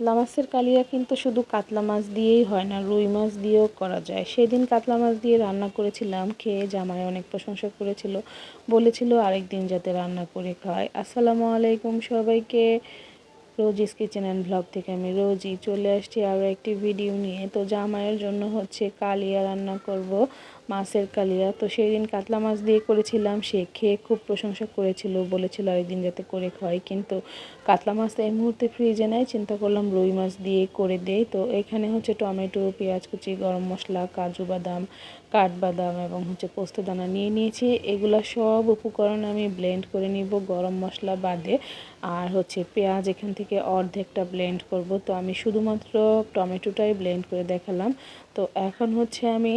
কাতলা মাছের কালিয়া কিন্তু শুধু কাতলা মাছ দিয়েই হয় না, রুই মাছ দিয়েও করা যায়। সেদিন কাতলা মাছ দিয়ে রান্না করেছিলাম, খেয়ে জামাই অনেক প্রশংসা করেছিল, বলেছিল আরেকদিন যাতে রান্না করে খায়। আসসালামু আলাইকুম সবাইকে। রোজিস কিচেন অ্যান্ড ব্লগ থেকে আমি রোজই চলে আসছি আরও একটি ভিডিও নিয়ে। তো জামাইয়ের জন্য হচ্ছে কালিয়া রান্না করব। মাছের কালিয়া। তো সেই দিন কাতলা মাছ দিয়ে করেছিলাম, সে খেয়ে খুব প্রশংসা করেছিল, বলেছিল আরেকদিন যাতে করে খাই কিন্তু কাতলা মাছ তো এই মুহূর্তে ফ্রিজে নেয় চিন্তা করলাম রুই মাছ দিয়ে করে দেই। তো এখানে হচ্ছে টমেটো, পেঁয়াজ কুচি, গরম মশলা, কাজু বাদাম, কাঠবাদাম এবং হচ্ছে পোস্তদানা নিয়ে নিয়েছি। এগুলো সব উপকরণ আমি ব্লেন্ড করে নিব গরম মশলা বাদে। আর হচ্ছে পেঁয়াজ এখান থেকে অর্ধেকটা ব্লেন্ড করব। তো আমি শুধুমাত্র টমেটোটাই ব্লেন্ড করে দেখালাম। তো এখন হচ্ছে আমি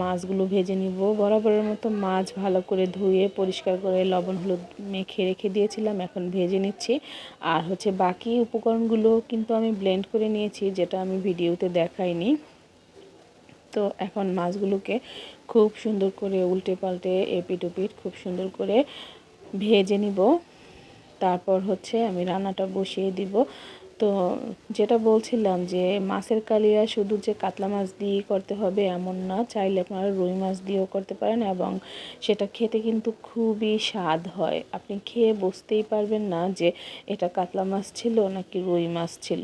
মাছগুলো ভেজে নিব। বরাবরের মতো মাছ ভালো করে ধুয়ে, পরিষ্কার করে লবণ, হলুদ মেখে রেখে দিয়েছিলাম, এখন ভেজে নিচ্ছি। আর হচ্ছে বাকি উপকরণগুলো কিন্তু আমি ব্লেন্ড করে নিয়েছি, যেটা আমি ভিডিওতে দেখাইনি। তো এখন মাছগুলোকে খুব সুন্দর করে উল্টে পাল্টে, এপিট ওপিট খুব সুন্দর করে ভেজে নিব। তারপর হচ্ছে আমি রান্নাটা বসিয়ে দিব। তো যেটা বলছিলাম যে মাছের কালিয়া শুধু যে কাতলা মাছ দিয়েই করতে হবে এমন না, চাইলে আপনারা রুই মাছ দিয়েও করতে পারেন এবং সেটা খেতে কিন্তু খুবই স্বাদ হয়। আপনি খেয়ে বুঝতেই পারবেন না যে এটা কাতলা মাছ ছিল নাকি রুই মাছ ছিল।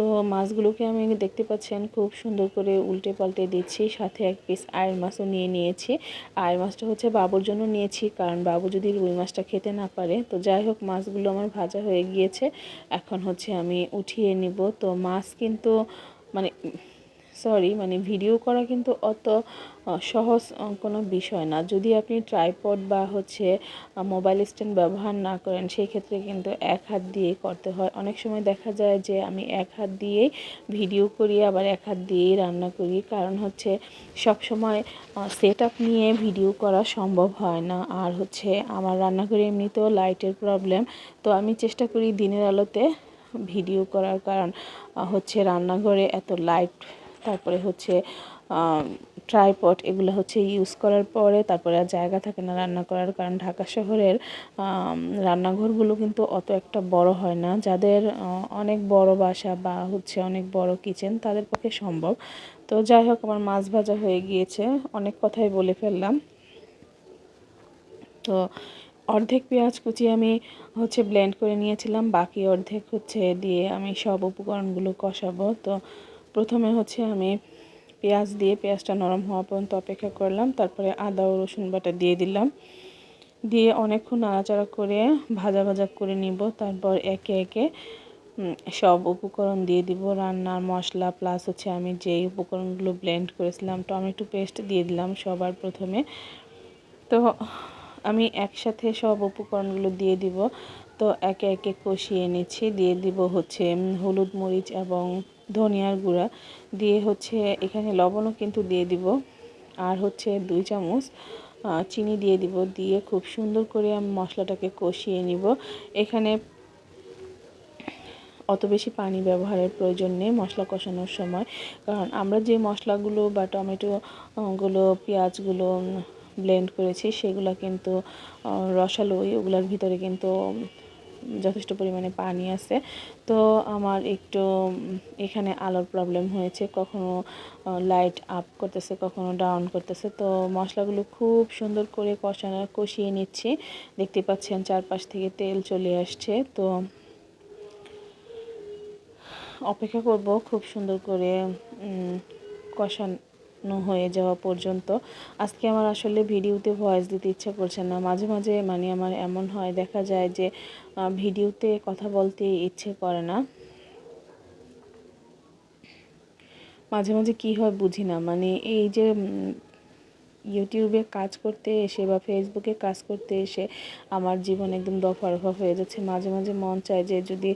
তো মাছগুলোকে আমি দেখতে পাচ্ছেন, খুব সুন্দর করে উল্টে পাল্টে দিচ্ছি, সাথে এক পিস আয়ের মাছও নিয়ে নিয়েছি। আয়ের মাছটা হচ্ছে বাবুর জন্য নিয়েছি, কারণ বাবু যদি রুই মাছটা খেতে না পারে। তো যাই হোক, মাছগুলো আমার ভাজা হয়ে গিয়েছে। এখন হচ্ছে আমি উঠিয়ে নিব। তো মাছ কিন্তু মানে সরি মানে ভিডিও করা কিন্তু অত সহজ কোনো বিষয় না। যদি আপনি ট্রাইপড বা হচ্ছে মোবাইল স্ট্যান্ড ব্যবহার না করেন সেই ক্ষেত্রে কিন্তু এক হাত দিয়েই করতে হয়। অনেক সময় দেখা যায় যে, আমি এক হাত দিয়েই ভিডিও করি, আবার এক হাত দিয়েই রান্না করি। কারণ হচ্ছে, সব সময় সেট আপ নিয়ে ভিডিও করা সম্ভব হয় না। আর হচ্ছে, আমার রান্নাঘরে এমনিতেও লাইটের প্রবলেম তো আমি চেষ্টা করি দিনের আলোতে ভিডিও করার কারণ হচ্ছে রান্নাঘরে এত লাইট তারপরে হচ্ছে ট্রাইপট এগুলো হচ্ছে ইউজ করার পরে তারপরে আর জায়গা থাকে না রান্না করার। কারণ ঢাকা শহরের রান্নাঘরগুলো কিন্তু অত একটা বড় হয় না। যাদের অনেক বড় বাসা বা হচ্ছে অনেক বড় কিচেন তাদের পক্ষে সম্ভব। তো যাই হোক, আমার মাছ ভাজা হয়ে গিয়েছে। অনেক কথাই বলে ফেললাম। তো অর্ধেক পেঁয়াজ কুচি আমি হচ্ছে ব্লেন্ড করে নিয়েছিলাম। বাকি অর্ধেক হচ্ছে দিয়ে আমি সব উপকরণগুলো কষাবো। তো প্রথমে হচ্ছে আমি পেঁয়াজ দিয়ে পেঁয়াজটা নরম হওয়া পর্যন্ত অপেক্ষা করলাম, তারপরে আদা ও রসুন বাটা দিয়ে দিলাম। দিয়ে অনেকক্ষণ নাড়াচাড়া করে ভাজা ভাজা করে নিব, তারপর একে একে সব উপকরণ দিয়ে দিব। রান্নার মশলা প্লাস হচ্ছে আমি যেই উপকরণগুলো ব্লেন্ড করেছিলাম, টমেটো পেস্ট দিয়ে দিলাম সবার প্রথমে। তো আমি একসাথে সব উপকরণগুলো দিয়ে দিব। তো একে একে কষিয়ে নিচ্ছি। দিয়ে দিব হচ্ছে হলুদ মরিচ এবং ধনিয়ার গুঁড়া। দিয়ে হচ্ছে এখানে লবণও কিন্তু দিয়ে দিব। আর হচ্ছে দুই চামচ চিনি দিয়ে দিব। দিয়ে খুব সুন্দর করে আমি মশলাটাকে কষিয়ে নিব। এখানে অত বেশি পানি ব্যবহারের প্রয়োজন নেই মশলা কষানোর সময়। কারণ আমরা যে মশলাগুলো বা টমেটোগুলো পেঁয়াজগুলো ব্লেন্ড করেছি, সেগুলো কিন্তু রসালোই, ওগুলোর ভিতরে কিন্তু যথেষ্ট পরিমাণে পানি আছে। তো আমার একটু এখানে আলোর প্রবলেম হয়েছে, কখনো লাইট আপ করতেছে, কখনো ডাউন করতেছে। তো মশলাগুলো খুব সুন্দর করে কষানো, কষিয়ে নিচ্ছি। দেখতে পাচ্ছেন চারপাশ থেকে তেল চলে আসছে। তো অপেক্ষা করব খুব সুন্দর করে কষান হয়ে যাওয়া পর্যন্ত। আজকে আমার আসলে ভিডিওতে ভয়েস দিতে ইচ্ছা করছে না। মাঝে মাঝে মানে আমার এমন হয়, দেখা যায় যে ভিডিওতে কথা বলতে ইচ্ছে করে না। মাঝে মাঝে কি হয় বুঝি না। মানে এই যে ইউটিউবে কাজ করতে এসে বা ফেসবুকে কাজ করতে এসে আমার জীবন একদম দফা রফা হয়ে যাচ্ছে। মাঝে মাঝে মন চায় যে, যদি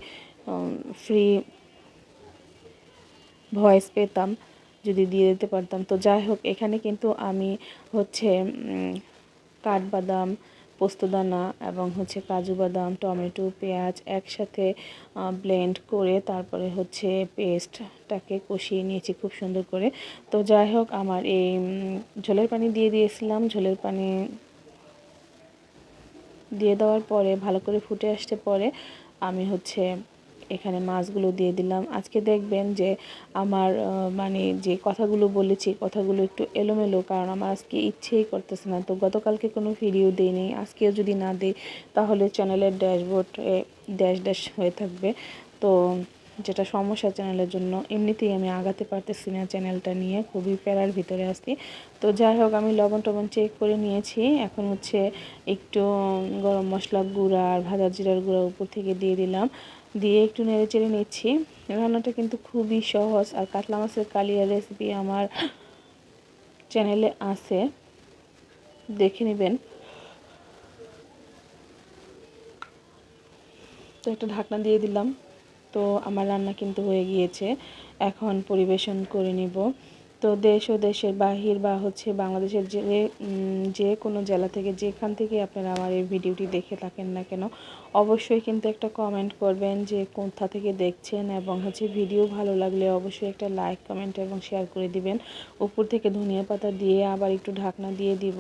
ফ্রি ভয়েস পেতাম যদি দিয়ে দিতে পারতাম। তো যাই হোক, এখানে কিন্তু আমি হচ্ছে কাঠবাদাম, পোস্তদানা এবং হচ্ছে কাজু বাদাম, টমেটো, পেঁয়াজ একসাথে ব্লেন্ড করে তারপরে হচ্ছে পেস্টটাকে কষিয়ে নিয়েছি খুব সুন্দর করে। তো যাই হোক, আমার এই ঝোলের পানি দিয়ে দিয়েছিলাম। ঝোলের পানি দিয়ে দেওয়ার পরে, ভালো করে ফুটে আসতে পরে আমি হচ্ছে এখানে মাছগুলো দিয়ে দিলাম। আজকে দেখবেন যে আমার মানে যে কথাগুলো বলেছি, কথাগুলো একটু এলোমেলো, কারণ আমার আজকে ইচ্ছেই করতেছে না। তো গতকালকে কোনো ভিডিও দিইনি, আজকেও যদি না দিই, তাহলে চ্যানেলের ড্যাশবোর্ড ড্যাশ ড্যাশ হয়ে থাকবে। তো যেটা সমস্যা চ্যানেলের জন্য, এমনিতেই আমি আগাতে পারতেছি না চ্যানেলটা নিয়ে, খুবই প্যারার ভিতরে আসি তো যাই হোক, আমি লবণ টবণ চেক করে নিয়েছি। এখন হচ্ছে একটু গরম মশলা গুঁড়া আর ভাজা জিরার গুঁড়া উপর থেকে দিয়ে দিলাম। দিয়ে একটু নেড়ে চেড়ে নিচ্ছি। রান্নাটা কিন্তু খুবই সহজ আর কাতলা মাছের কালিয়া রেসিপি আমার চ্যানেলে আছে। দেখে নেবেন। তো একটা ঢাকনা দিয়ে দিলাম। তো আমার রান্না কিন্তু হয়ে গিয়েছে। এখন পরিবেশন করে নিব। তো দেশ ও দেশের বাহির বা হচ্ছে বাংলাদেশের যে যে কোনো জেলা থেকে, যেখান থেকে আপনারা আমার এই ভিডিওটি দেখে থাকেন না কেন, অবশ্যই কিন্তু একটা কমেন্ট করবেন যে কোথা থেকে দেখছেন এবং হচ্ছে ভিডিও ভালো লাগলে অবশ্যই একটা লাইক কমেন্ট এবং শেয়ার করে দিবেন। উপর থেকে ধনিয়া পাতা দিয়ে আবার একটু ঢাকনা দিয়ে দিব।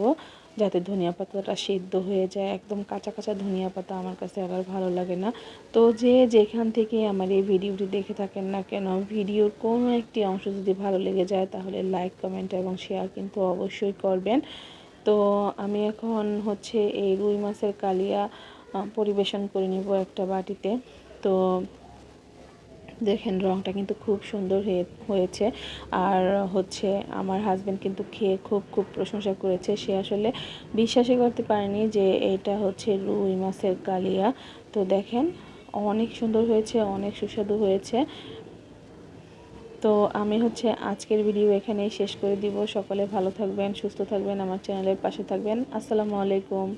যাতে ধনিয়া পাতাটা সিদ্ধ হয়ে যায়, একদম কাঁচা কাঁচা ধনিয়া পাতা আমার কাছে আবার ভালো লাগে না। তো যে যেখান থেকে আমার এই ভিডিওটি দেখে থাকেন না কেন ভিডিওর কোনো একটি অংশ যদি ভালো লেগে যায়, তাহলে লাইক কমেন্ট এবং শেয়ার কিন্তু অবশ্যই করবেন। তো আমি এখন হচ্ছে এই রুই মাছের কালিয়া পরিবেশন করে নিব একটা বাটিতে। তো দেখেন রংটা কিন্তু খুব সুন্দর হয়ে- হয়েছে। আর হচ্ছে আমার হাজব্যান্ড কিন্তু খেয়ে খুব খুব প্রশংসা করেছে। সে আসলে বিশ্বাসই করতে পারেনি যে এটা হচ্ছে রুই মাছের কালিয়া। তো দেখেন, অনেক সুন্দর হয়েছে, অনেক সুস্বাদু হয়েছে। তো আমি হচ্ছে আজকের ভিডিও এখানেই শেষ করে দিব। সকলে ভালো থাকবেন, সুস্থ থাকবেন, আমার চ্যানেলের পাশে থাকবেন। আসসালামু আলাইকুম।